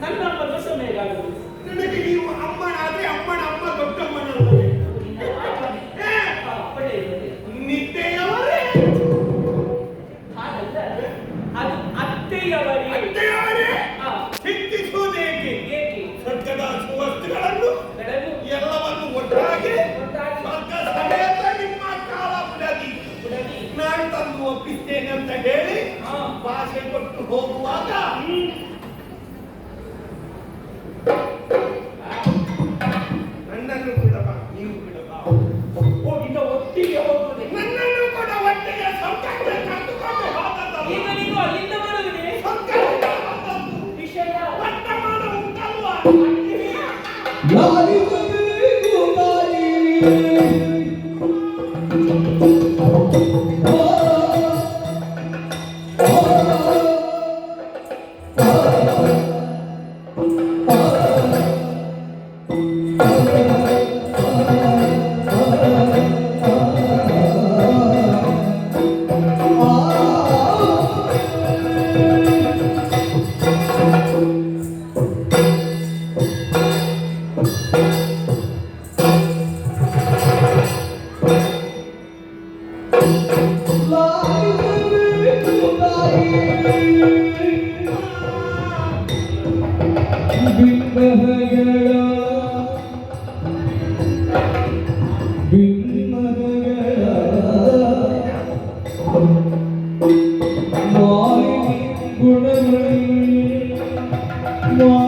ನನ್ನ ಅಮ್ಮ ದೋಷ ಮೇಲಾಗುವುದು ನನಗೆ ನೀವು ಅಮ್ಮನಾದ್ರೆ ಅಮ್ಮನ You. ಇದು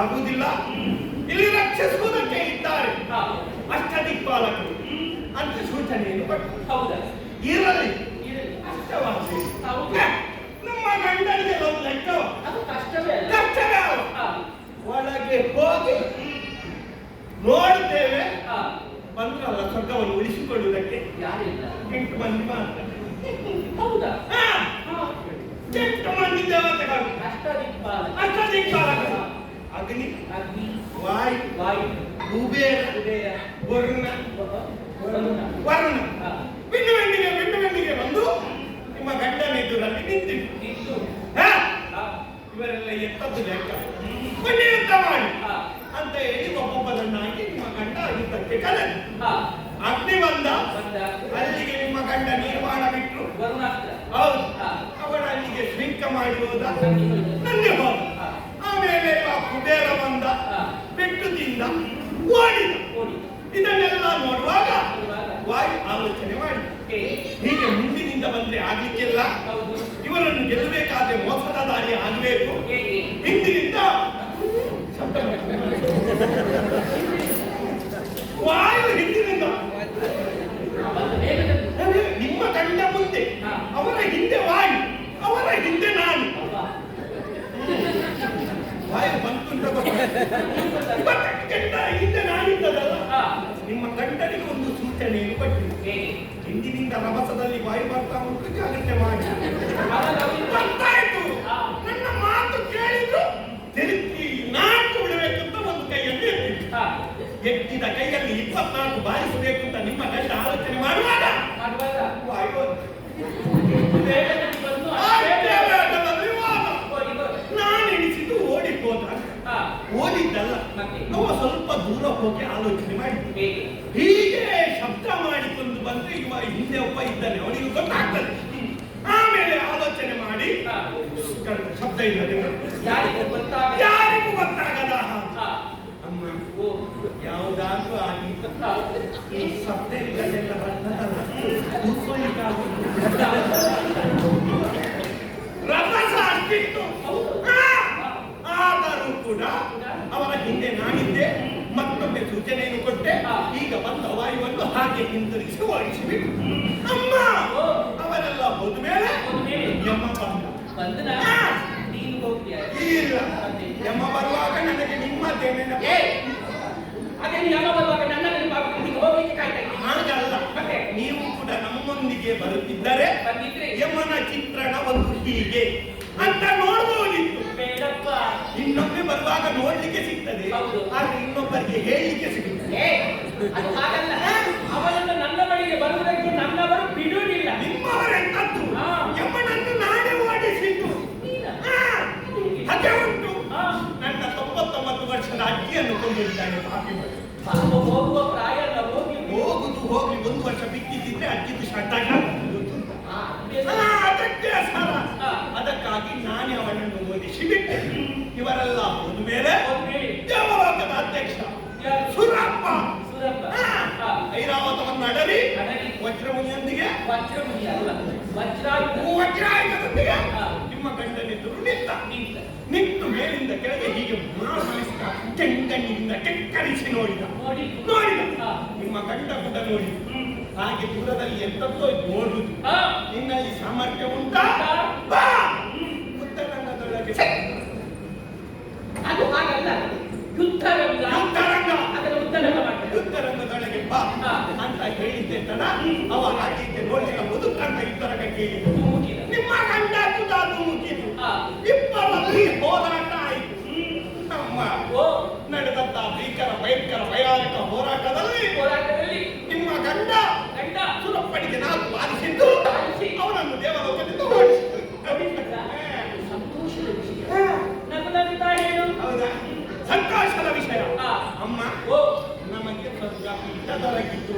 ಆಗುವುದಿಲ್ಲ. ಇಲ್ಲಿ ರಕ್ಷಿಸುವುದಕ್ಕೆ ಇದ್ದಾರೆ. ಅಷ್ಟದಿಕ್ಪಾಲಕರು ಅಂತ ಸೂಚನೆಯನ್ನು ಕೊಟ್ಟರು ಇರಲಿ. ಕಷ್ಟವಾಗಲಿ ನಮ್ಮ ಗಂಡನಿಗೆ ಒಂದು ಲೆಕ್ಕವ ಕಷ್ಟವೇ ಒಳಗೆ ಹೋಗಿ ನೋಡುತ್ತೇವೆ ಬಂದ್ರಲ್ಲ ಸ್ವರ್ಗವನ್ನು ಉಳಿಸಿಕೊಳ್ಳುವುದಕ್ಕೆ. ಎಂಟು ಮಂದಿ ಮಾತ್ರ. ಹೌದಾ? ಎಂಟು ಮಂದಿ ದೇವತೆಗಳು. ಅಷ್ಟದಿಕ್ಪಾಲಕ ಅಷ್ಟದಿಕ್ಪಾಲಕರು ಅಗ್ನಿ ಅಗ್ನಿ ವಾಯು ವಾಯು ಕುಬೇರ ಕುಬೇರ ವರುಣ ವರುಣ. ಹಾ. ಬಿಂದು ಬೆಂಡಿಗೆ ಬಿಂದು ನಿಮ್ಮ ಗಂಡನ ಎದುರಲ್ಲಿ ನಿಂತಿದ್ದು ನಿಂತು. ಇವರೆಲ್ಲ ಎತ್ತದ್ದು ಲೆಕ್ಕ. ಬನ್ನಿ ಅಂತ ಮಾಡಿ. ಅಂತ ಹೇಳಿ ಒಬ್ಬೊಬ್ಬರನ್ನಾಗಿ ನಿಮ್ಮ ಗಂಡ ಯುದ್ಧಕ್ಕೆ ಕಲೆ ಹಾ. ಅಗ್ನಿ ಬಂದ. ಅಲ್ಲಿಗೆ ನಿಮ್ಮ ಗಂಡ ನಿರ್ಮಾಣ ಬಿಟ್ಟರು ಹೌದು. ಹಾ. ಅವಳ ಅಲ್ಲಿಗೆ ಶ್ರಿಂಕ ಮಾಡಿ ಹೋದ. ನಂದಿ ಆ ಕುಬೇರ ಬಂದ ಹಾ. ಬಿಟ್ಟು ತಿಂದ ಓಡಿದ. ಓಡಿ ಇದನ್ನೆಲ್ಲ ನೋಡುವಾಗ. ವಾಯು ಆಲೋಚನೆ ಮಾಡಿ ಹೀಗೆ ಮುಂದಿನಿಂದ ಬಂದ್ರೆ ಆಗ್ಲಿಕ್ಕಿಲ್ಲ. ಇವರನ್ನು ಗೆಲ್ಲಬೇಕಾದ್ರೆ ಮೋಸದ ದಾರಿ ಆಗಬೇಕು. ಹಿಂದಿನಿಂದ ವಾಯು ಹಿಂದಿನಿಂದ. ನಿಮ್ಮ ಕಂಡ ಮುಂದೆ. ಅವರ ಹಿಂದೆ ವಾಯು ಅವರ ಹಿಂದೆ ನಾನು ಅಬ್ಬಾ. ವಾಯು ಬಂತು ಅಂತ ಗೊತ್ತಾಯ್ತು. ನಿಮ್ಮ ಗಂಡನಿಗೆ ಒಂದು ಸೂಚನೆಯನ್ನು ಕೊಟ್ಟು ಹೇಗೆ ಹಿಂದಿನಿಂದ ರಭಸದಲ್ಲಿ ಬಾಯಿ ಬರ್ತಾ ಉಂಟು ಜಾಗ್ರತೆ ಮಾಡಿ. ನನ್ನ ಮಾತು ಕೇಳಿದ್ರು ತಿರುಗಿ ನಾಲ್ಕು ಬಿಡಬೇಕಂತ ಒಂದು ಕೈಯಲ್ಲಿ ಎತ್ತಿದ್ರು ಹಾ, ಎತ್ತಿದ ಕೈಯಲ್ಲಿ ಇಪ್ಪತ್ನಾಲ್ಕು ಬಾರಿಸಬೇಕು ಅಂತ ನಿಮ್ಮ ಗಂಡ ಆಲೋಚನೆ ಮಾಡುವಾಗ ಮಾಡುವಾಗ ಅವ ಸ್ವಲ್ಪ ದೂರ ಹೋಗಿ ಆಲೋಚನೆ ಮಾಡಿ. ಹೀಗೆ? ಶಬ್ದ ಮಾಡಿಕೊಂಡು ಬಂದ್ರೆ ಇವ ಹಿಂದೆ ಒಬ್ಬ ಇದ್ದಾನೆ. ಅವನಿಗೆ ಗೊತ್ತಾಗ್ತದೆ. ಆಮೇಲೆ ಆಲೋಚನೆ ಮಾಡಿ ಶಬ್ದ ಇಲ್ಲದೆ ಯಾರಿಗೂ ಗೊತ್ತಾಗ ಯಾರಿಗೂ ಗೊತ್ತಾಗದ ಅಮ್ಮ ಯಾವುದಾದ್ರೂ ಆಗಿ ಶಬ್ದ ಇಲ್ಲದೆಲ್ಲ ಬರ್ತದಲ್ಲ ಕೂತ್ಕೊಳ್ಳಿಕ್ಕಾಗುದಿಲ್ಲ. ರಭಸ ಅಷ್ಟಿತ್ತು ಹೌದು. ಆ, ಆದರೂ ಕೂಡ ಅವರ ಹಿಂದೆ ನಾನಿದ್ದೆ ಮತ್ತೊಮ್ಮೆ ಸೂಚನೆಯನ್ನು ಕೊಟ್ಟೆ ಹಾ. ಈಗ ಬಂದ ಹಾಗೆ ಹಿಂದಿರುಗಿಸಿ ಓಡಿಸಿಬಿಟ್ಟು ಅಮ್ಮ! ಅವರೆಲ್ಲ ಹೋದ ಮೇಲೆ ಯಮ್ಮ ಯಮ ಬಂದ. ಬಂದನ? ನೀನು ಹೋಗ್ತೀಯ? ಇಲ್ಲ. ಯಮ ಬರುವಾಗ ನನಗೆ. ಏ! ಅದೇ ಯಮ್ಮ ಬರುವಾಗ ನನ್ನ ಹೋಗ್ಲಿಕ್ಕೆ ಕಾಯ್ತಾ ಹಾಗಲ್ಲ? ನೀವು ಕೂಡ ನಮ್ಮೊಂದಿಗೆ ಬರುತ್ತಿದ್ದರೆ ಯಮನ ಚಿತ್ರಣ ಒಂದು ಹೀಗೆ. ಅಂತ ನೋಡಬಹುದಿತ್ತು ಬೇಡಪ್ಪ. ಇನ್ನೊಮ್ಮೆ ಬರುವಾಗ ನೋಡ್ಲಿಕ್ಕೆ ಸಿಗ್ತದೆ. ಆದ್ರೆ ಇನ್ನೊಬ್ಬರಿಗೆ ಹೇಳಲಿಕ್ಕೆ ಸಿಗುತ್ತದೆ ಅವನನ್ನು ನನ್ನ ಬಳಿಗೆ ಬರುವುದಕ್ಕೆ ನನ್ನವರು ಬಿಡುವುದಿಲ್ಲ. ನಿಮ್ಮವರೆಂತದ್ದು ಹಾ. ಯಮನನ್ನು ನಾನೇ ಓಡಿಸಿದ್ದು. ನೀನ? ಹಾ, ಹಾಗೆ. ಉಂಟು. ಹಾ. ನನ್ನ ತೊಂಬತ್ತೊಂಬತ್ತು ವರ್ಷದ ಅಜ್ಜಿಯನ್ನು ಕೊಂದಿದ್ದಾನೆ ಪಾಪಿ ಮಗ. ಪಾಪ ಹೋಗುವ ಪ್ರಾಯ ಎಲ್ಲ ಹೋಗಿ ಹೋಗುದು ಹೋಗಿ ಒಂದು ವರ್ಷ ಬಿಟ್ಟಿದ್ದಿದ್ರೆ ಅಜ್ಜಿದು ಆ, ಅದಕ್ಕೆ ಸರ ಅದಕ್ಕಾಗಿ ನಾನೇ ಅವನನ್ನು ಓದಿಸಿ ಬಿಟ್ಟೆ ಇವರೆಲ್ಲ ಹೋದ ಮೇಲೆ ನಿಮ್ಮ ಗಂಡನಿದ್ದರು ನಿಂತ ನಿಂತ ಮೇಲಿಂದ ಕೆಳಗೆ ಹೀಗೆ ಮಾನಸಿಕ ಕೆಂಗಣ್ಣಿನಿಂದ ಕೆಕ್ಕರಿಸಿ ನೋಡಿದ ನೋಡಿ ನೋಡಿದ. ನಿಮ್ಮ ಗಂಡ ಕೂಡ ನೋಡಿ ಹಾಗೆ ದೂರದಲ್ಲಿ ಎಂತದ್ದೋ ನೋಡುದು. ನಿನ್ನಲ್ಲಿ ಸಾಮರ್ಥ್ಯ ಉಂಟಾ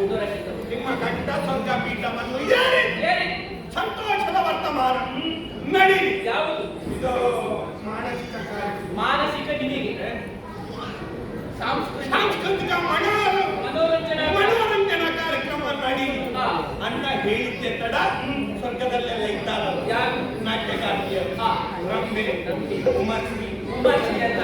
ನಿಮ್ಮ ಗಂಡ ಸ್ವರ್ಗ ಪೀಠವನ್ನು ಸಂತೋಷದ ವರ್ತಮಾನ ನಡೀಲಿ ಯಾವುದು ಇದು ಮಾನಸಿಕ ಮಾನಸಿಕ ನಿಧಿಗೆ ಸಾಂಸ್ಕೃತಿಕ ಸಾಂಸ್ಕೃತಿಕ ಮನೋ ಮನೋರಂಜನಾ ಮನೋರಂಜನಾ ಕಾರ್ಯಕ್ರಮ ನಡೀಲಿ ಹಾ. ಅನ್ನ ಹೇಳಿದ್ದೆ ತಡ ಸ್ವರ್ಗದಲ್ಲೆಲ್ಲ ಇದ್ದಾರ. ರಂಬೆ ರಂಬೆ. ಉಮಾಶ್ರೀ ಉಮಾಶ್ರೀ ಅಂತ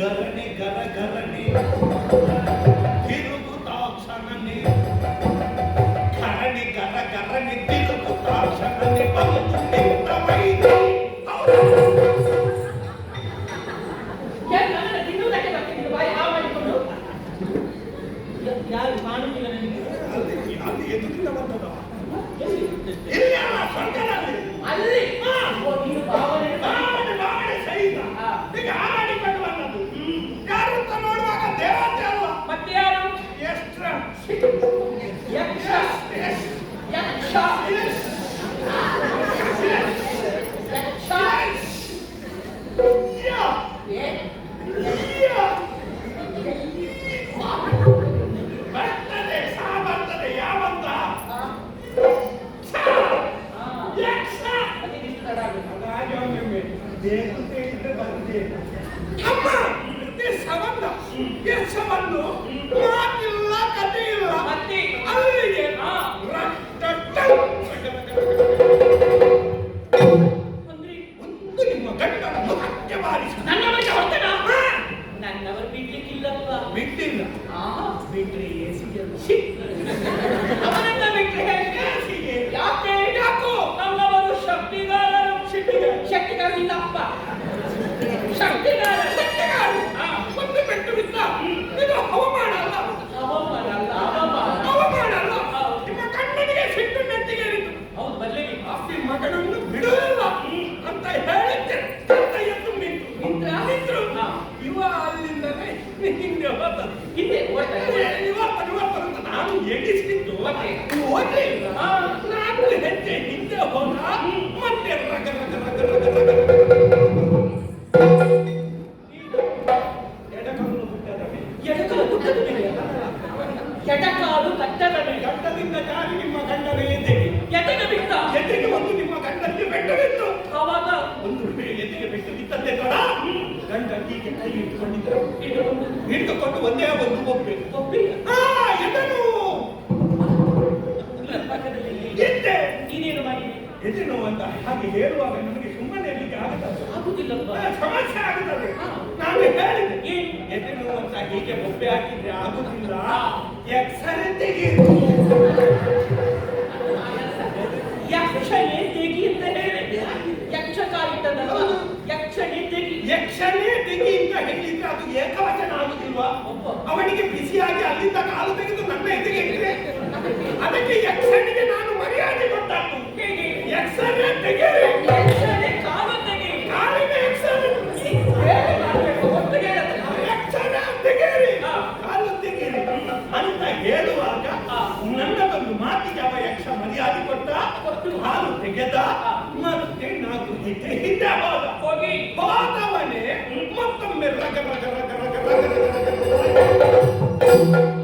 గర్రని గర్ర గర్రని Ja, ja, ja, ja. ಇದೆ ನಾನು ಎಣಿಸ್ತಿದ್ದು ನಾನು ಹೆಜ್ಜೆ ಹಿಂದೆ ಹೋದ ಮತ್ತೆ ರಗ ರಗ ರಗ ರಗ ರಗ. ಒಂದೇ ಒಂದು ಒಪ್ಪೆ ಒಪ್ಪೆ ಆ ಎದನು? ಎದ್ದೆ? ನೀನೇನು ಮಾಡಿದೆ? ಎದೆ ಅಂತ ಹಾಗೆ ಹೇಳುವಾಗ ನಮಗೆ ಸುಮ್ಮನೆ ಇರಲಿಕ್ಕೆ ಆಗುತ್ತದೆ ಸಮಸ್ಯೆ ಆಗುತ್ತದೆ. ನಾನು ಹೇಳಿದೆ. ಏನು? ಎದೆ ನೋವಂತ ಹೀಗೆ ಒಪ್ಪೆ ಹಾಕಿದ್ರೆ ಆಗುದಿಲ್ಲ. ಎಕ್ಸರೆ ತೆಗೆಯಿರಿ ಯಕ್ಷ ಏನ್ ತೆಗಿ ಅಂತ ಯಕ್ಷ ಕಾಯಿಟ್ಟದಲ್ವಾ ಯಕ್ಷ ಏನ್ ತೆಗಿ. ಯಕ್ಷನೇ ತೆಗಿ ಅಂತ ಹೇಳಿದ್ರೆ ಅದು ಏಕವಚನ ಆಗುದಿಲ್ವಾ? ಅವನಿಗೆ ಬಿಸಿಯಾಗಿ ಅಲ್ಲಿಂದ ಕಾಲು ತೆಗೆದು ನನ್ನ ಎದುರಿಗೆ ಅದಕ್ಕೆ Thank you.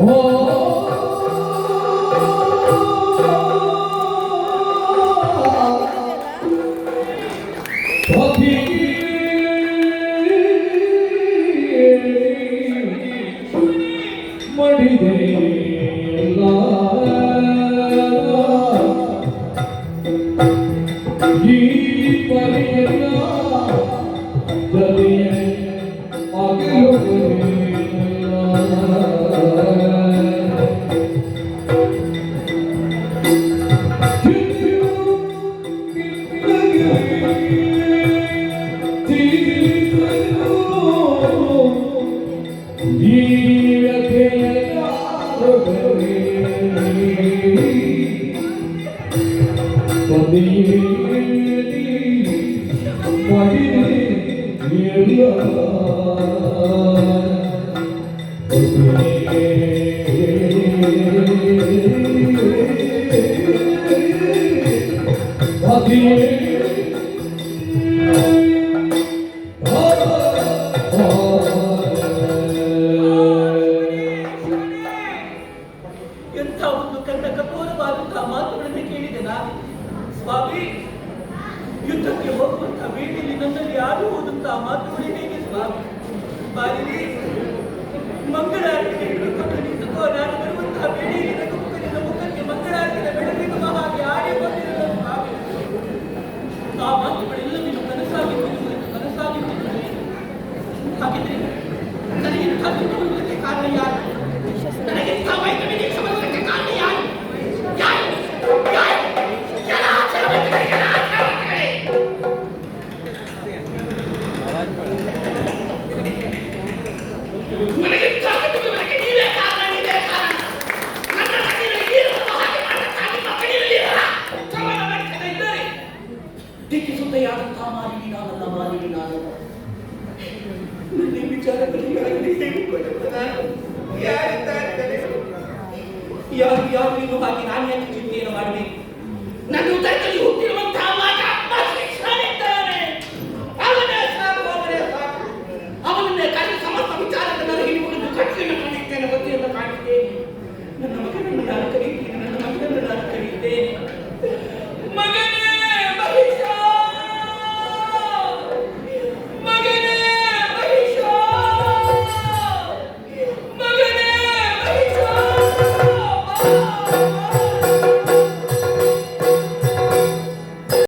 Oh. ああ。தனியின் கருத்து காரணம் யார் ಯಹೂದಿ ಯಹೂದಿ ಹಿಂದೂ ಹಾಕಿ ನಾನು ಯಾಕೆ ಜೀವನ ಮಾಡಬೇಕು ನನ್ನ ಉದ್ದ ಯಹೂದಿ